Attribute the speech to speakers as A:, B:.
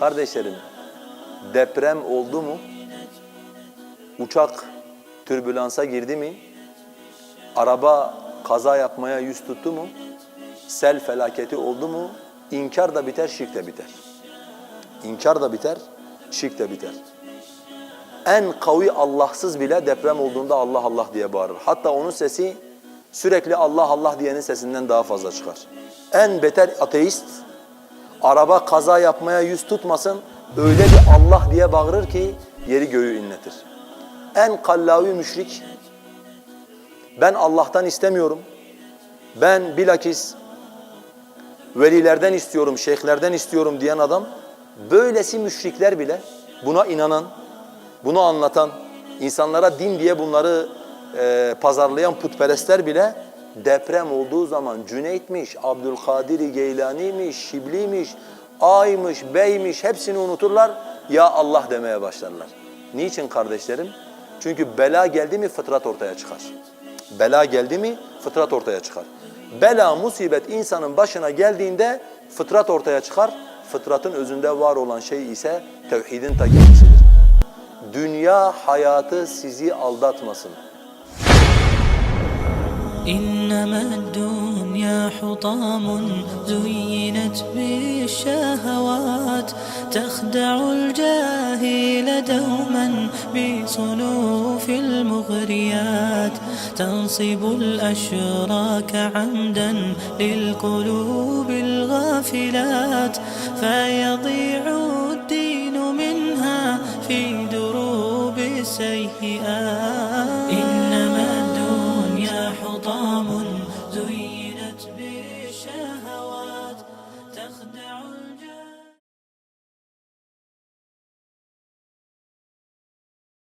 A: Kardeşlerim, deprem oldu mu? Uçak türbülansa girdi mi? Araba kaza yapmaya yüz tuttu mu? Sel felaketi oldu mu? İnkar da biter, şirk de biter. İnkar da biter, şirk de biter. En kavi Allahsız bile deprem olduğunda Allah Allah diye bağırır. Hatta onun sesi sürekli Allah Allah diyenin sesinden daha fazla çıkar. En beter ateist araba kaza yapmaya yüz tutmasın öyle bir Allah diye bağırır ki yeri göğü inletir. En kallavi müşrik ben Allah'tan istemiyorum. Ben bilakis velilerden istiyorum, şeyhlerden istiyorum diyen adam böylesi müşrikler bile buna inanan, bunu anlatan, insanlara din diye bunları e, pazarlayan putperestler bile deprem olduğu zaman Cüneyt'miş, Abdülkadir Geylani'ymiş, Şibli'ymiş, Ay'mış, Bey'miş hepsini unuturlar. Ya Allah demeye başlarlar. Niçin kardeşlerim? Çünkü bela geldi mi fıtrat ortaya çıkar. Bela geldi mi fıtrat ortaya çıkar. Bela, musibet insanın başına geldiğinde fıtrat ortaya çıkar. Fıtratın özünde var olan şey ise tevhidin ta kendisidir. Dünya hayatı sizi aldatmasın.
B: إنما الدنيا حطام زينت بالشهوات تخدع الجاهل دوما بصنوف المغريات. تنصب الأشراك عمدا للقلوب الغافلات فيضيع الدين منها في دروب السيئات.